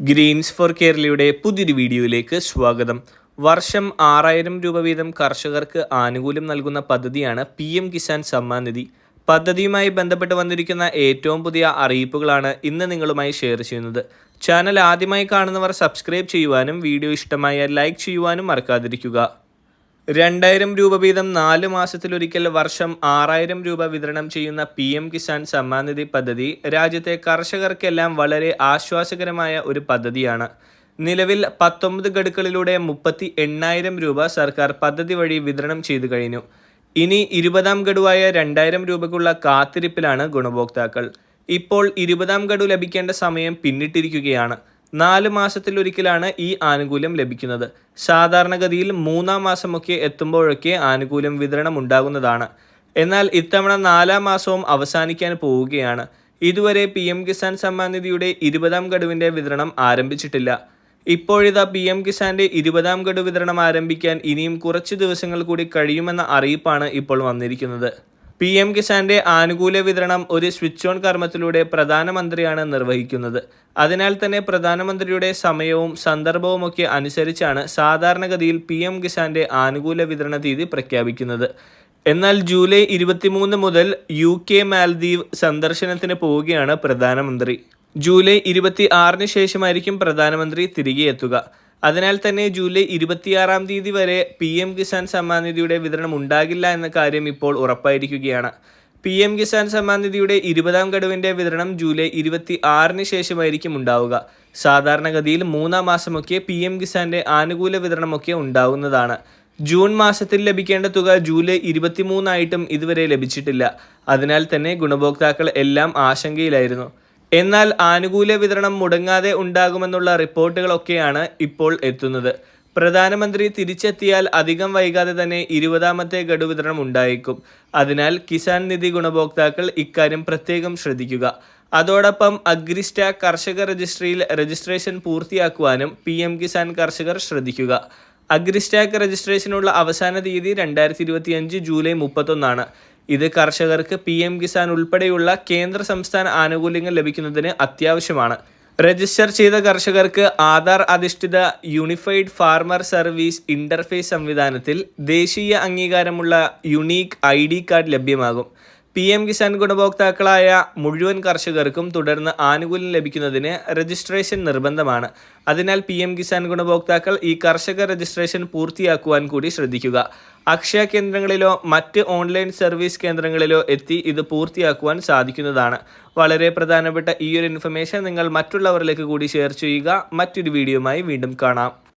Green's four കേരളയുടെ പുതിയൊരു വീഡിയോയിലേക്ക് സ്വാഗതം. വർഷം ആറായിരം രൂപ വീതം കർഷകർക്ക് ആനുകൂല്യം നൽകുന്ന പദ്ധതിയാണ് പി എം കിസാൻ സമ്മാൻ നിധി. പദ്ധതിയുമായി ബന്ധപ്പെട്ട് വന്നിരിക്കുന്ന ഏറ്റവും പുതിയ അറിയിപ്പുകളാണ് ഇന്ന് നിങ്ങളുമായി ഷെയർ ചെയ്യുന്നത്. ചാനൽ ആദ്യമായി കാണുന്നവർ സബ്സ്ക്രൈബ് ചെയ്യുവാനും വീഡിയോ ഇഷ്ടമായ ലൈക്ക് ചെയ്യുവാനും മറക്കാതിരിക്കുക. രണ്ടായിരം രൂപ വീതം നാല് മാസത്തിലൊരിക്കൽ വർഷം ആറായിരം രൂപ വിതരണം ചെയ്യുന്ന പി എം കിസാൻ സമ്മാൻ നിധി പദ്ധതി രാജ്യത്തെ കർഷകർക്കെല്ലാം വളരെ ആശ്വാസകരമായ ഒരു പദ്ധതിയാണ്. നിലവിൽ പത്തൊമ്പത് ഗഡുക്കളിലൂടെ മുപ്പത്തി എണ്ണായിരം രൂപ സർക്കാർ പദ്ധതി വഴി വിതരണം ചെയ്തു കഴിഞ്ഞു. ഇനി ഇരുപതാം ഗഡുവായ രണ്ടായിരം രൂപയ്ക്കുള്ള കാത്തിരിപ്പിലാണ് ഗുണഭോക്താക്കൾ. ഇപ്പോൾ ഇരുപതാം ഗഡു ലഭിക്കേണ്ട സമയം പിന്നിട്ടിരിക്കുകയാണ്. നാല് മാസത്തിലൊരിക്കലാണ് ഈ ആനുകൂല്യം ലഭിക്കുന്നത്. സാധാരണഗതിയിൽ മൂന്നാം മാസമൊക്കെ എത്തുമ്പോഴൊക്കെ ആനുകൂല്യം വിതരണം ഉണ്ടാകുന്നതാണ്. എന്നാൽ ഇത്തവണ നാലാം മാസവും അവസാനിക്കാൻ പോവുകയാണ്. ഇതുവരെ പി എം കിസാൻ സമ്മാൻ നിധിയുടെ ഇരുപതാം ഗഡുവിന്റെ വിതരണം ആരംഭിച്ചിട്ടില്ല. ഇപ്പോഴിതാ പി എം കിസാന്റെ ഇരുപതാം ഗഡു വിതരണം ആരംഭിക്കാൻ ഇനിയും കുറച്ച് ദിവസങ്ങൾ കൂടി കഴിയുമെന്ന അറിയിപ്പാണ് ഇപ്പോൾ വന്നിരിക്കുന്നത്. പി എം കിസാന്റെ ആനുകൂല്യ വിതരണം ഒരു സ്വിച്ച് ഓൺ കർമ്മത്തിലൂടെ പ്രധാനമന്ത്രിയാണ് നിർവഹിക്കുന്നത്. അതിനാൽ തന്നെ പ്രധാനമന്ത്രിയുടെ സമയവും സന്ദർഭവുമൊക്കെ അനുസരിച്ചാണ് സാധാരണഗതിയിൽ പി എം കിസാന്റെ ആനുകൂല്യ വിതരണ തീയതി പ്രഖ്യാപിക്കുന്നത്. എന്നാൽ ജൂലൈ ഇരുപത്തിമൂന്ന് മുതൽ യു കെ മാൽദ്വീപ് സന്ദർശനത്തിന് പോവുകയാണ് പ്രധാനമന്ത്രി. ജൂലൈ ഇരുപത്തി ആറിന് ശേഷമായിരിക്കും പ്രധാനമന്ത്രി തിരികെ എത്തുക. അതിനാൽ തന്നെ ജൂലൈ ഇരുപത്തിയാറാം തീയതി വരെ പി എം കിസാൻ സമ്മാൻ നിധിയുടെ വിതരണം ഉണ്ടാകില്ല എന്ന കാര്യം ഇപ്പോൾ ഉറപ്പായിരിക്കുകയാണ്. പി എം കിസാൻ സമ്മാൻ നിധിയുടെ ഇരുപതാം ഗഡുവിന്റെ വിതരണം ജൂലൈ ഇരുപത്തി ആറിന് ശേഷമായിരിക്കും ഉണ്ടാവുക. സാധാരണഗതിയിൽ മൂന്നാം മാസമൊക്കെ പി എം കിസാന്റെ ആനുകൂല വിതരണമൊക്കെ ഉണ്ടാവുന്നതാണ്. ജൂൺ മാസത്തിൽ ലഭിക്കേണ്ട തുക ജൂലൈ ഇരുപത്തിമൂന്നായിട്ടും ഇതുവരെ ലഭിച്ചിട്ടില്ല. അതിനാൽ തന്നെ ഗുണഭോക്താക്കൾ എല്ലാം ആശങ്കയിലായിരുന്നു. എന്നാൽ ആനുകൂല്യ വിതരണം മുടങ്ങാതെ ഉണ്ടാകുമെന്നുള്ള റിപ്പോർട്ടുകളൊക്കെയാണ് ഇപ്പോൾ എത്തുന്നത്. പ്രധാനമന്ത്രി തിരിച്ചെത്തിയാൽ അധികം വൈകാതെ തന്നെ ഇരുപതാമത്തെ ഗഡു വിതരണം ഉണ്ടായേക്കും. അതിനാൽ കിസാൻ നിധി ഗുണഭോക്താക്കൾ ഇക്കാര്യം പ്രത്യേകം ശ്രദ്ധിക്കുക. അതോടൊപ്പം അഗ്രിസ്റ്റ കർഷക രജിസ്ട്രിയിൽ രജിസ്ട്രേഷൻ പൂർത്തിയാക്കുവാനും പി എം കിസാൻ കർഷകർ ശ്രദ്ധിക്കുക. അഗ്രിസ്റ്റാക്ക് രജിസ്ട്രേഷനുള്ള അവസാന തീയതി രണ്ടായിരത്തി ഇരുപത്തിയഞ്ച് ജൂലൈ മുപ്പത്തൊന്നാണ്. ഇത് കർഷകർക്ക് പി എം കിസാൻ ഉൾപ്പെടെയുള്ള കേന്ദ്ര സംസ്ഥാന ആനുകൂല്യങ്ങൾ ലഭിക്കുന്നതിന് അത്യാവശ്യമാണ്. രജിസ്റ്റർ ചെയ്ത കർഷകർക്ക് ആധാർ അധിഷ്ഠിത യൂണിഫൈഡ് ഫാർമർ സർവീസ് ഇന്റർഫേസ് സംവിധാനത്തിൽ ദേശീയ അംഗീകാരമുള്ള യുണീക്ക് ഐ കാർഡ് ലഭ്യമാകും. പി എം കിസാൻ ഗുണഭോക്താക്കളായ മുഴുവൻ കർഷകർക്കും തുടർന്ന് ആനുകൂല്യം ലഭിക്കുന്നതിന് രജിസ്ട്രേഷൻ നിർബന്ധമാണ്. അതിനാൽ പി എം കിസാൻ ഗുണഭോക്താക്കൾ ഈ കർഷക രജിസ്ട്രേഷൻ പൂർത്തിയാക്കുവാൻ കൂടി ശ്രദ്ധിക്കുക. അക്ഷയ കേന്ദ്രങ്ങളിലോ മറ്റ് ഓൺലൈൻ സർവീസ് കേന്ദ്രങ്ങളിലോ എത്തി ഇത് പൂർത്തിയാക്കുവാൻ സാധിക്കുന്നതാണ്. വളരെ പ്രധാനപ്പെട്ട ഈ ഒരു ഇൻഫർമേഷൻ നിങ്ങൾ മറ്റുള്ളവരിലേക്ക് കൂടി ഷെയർ ചെയ്യുക. മറ്റൊരു വീഡിയോയുമായി വീണ്ടും കാണാം.